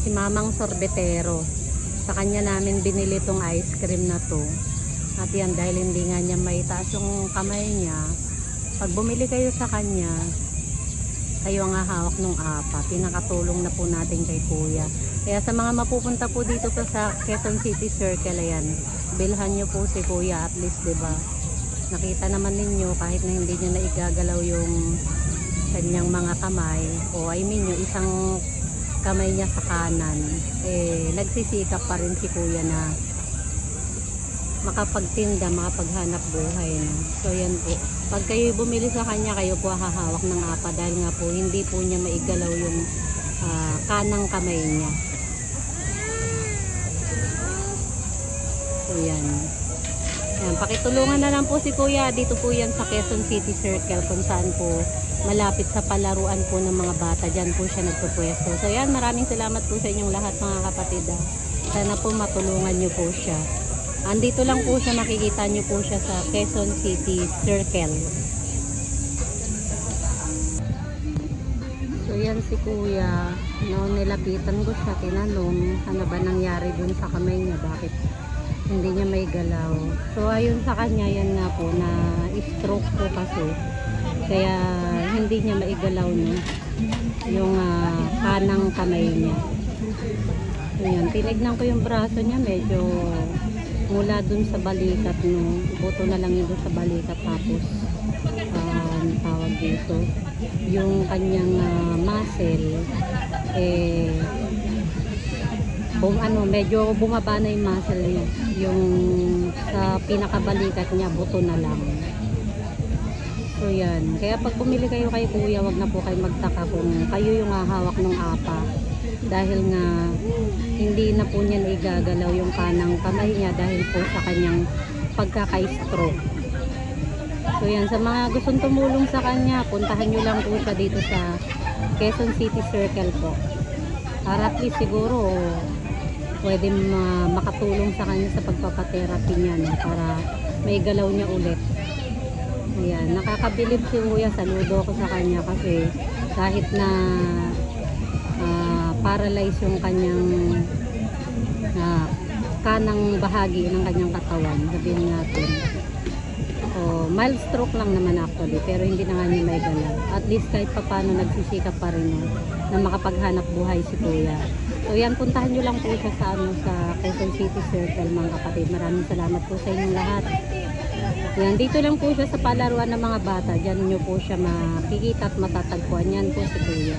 si Mamang Sorbetero. Sa kanya namin binili tong ice cream na to. At yan, dahil hindi nga niya may taas yung kamay niya, pag bumili kayo sa kanya, kayo ang hahawak ng apa. Pinakatulong na po natin kay Kuya. Kaya sa mga mapupunta po dito po sa Quezon City Circle, ayan, bilhan nyo po si Kuya at least, ba? Nakita naman ninyo kahit na hindi niya naigagalaw yung kanyang mga kamay o I mean yung isang kamay niya sa kanan eh nagsisikap pa rin si kuya na makapagtinda, makapaghanap buhay no? so yan po pag kayo bumili sa kanya kayo po hahawak ng apa dahil nga po hindi po niya maigalaw yung ah, kanang kamay niya so yan yan, pakitulungan na lang po si Kuya. Dito po yan sa Quezon City Circle kung saan po malapit sa palaruan po ng mga bata. Diyan po siya nagpupwesto. So yan, maraming salamat po sa inyong lahat mga kapatid. ah. Sana po matulungan niyo po siya. Andito lang po siya, makikita niyo po siya sa Quezon City Circle. So yan si Kuya, no, nilapitan ko siya, tinanong ano ba nangyari dun sa kamay niya, bakit hindi niya may galaw. So ayun sa kanya, yan nga po na stroke po kasi. Kaya hindi niya maigalaw no, yung ah, kanang kamay niya. So yan, tinignan ko yung braso niya, medyo mula dun sa balikat no, buto na lang yun sa balikat tapos um, tawag dito yung kanyang ah, muscle eh bum, ano, medyo bumaba na yung muscle niya. Yung sa pinakabalikat niya, buto na lang. So yan. Kaya pag bumili kayo kay kuya, wag na po kayo magtaka kung kayo yung hahawak ng apa. Dahil nga, hindi na po niya naigagalaw yung kanang kamay niya dahil po sa kanyang pagkaka-stroke. So yan, sa mga gustong tumulong sa kanya, puntahan nyo lang po siya dito sa Quezon City Circle po. Para at least siguro pwede ma- makatulong sa kanya sa pagpapatherapy niya para may galaw niya ulit. Ayan, nakakabilib si Kuya, saludo ko sa kanya kasi kahit na ah, paralyze yung kanyang ah, kanang bahagi ng kanyang katawan, sabihin natin. O, mild stroke lang naman actually, pero hindi na nga niya may galaw. At least kahit papano nagsisikap pa rin no, na makapaghanap buhay si Kuya. So yan, puntahan nyo lang po siya sa, ano, sa Quezon City Circle mga kapatid. Maraming salamat po sa inyong lahat. Yan, dito lang po siya sa palaruan ng mga bata. Diyan nyo po siya makikita at matatagpuan. Yan po si Kuya.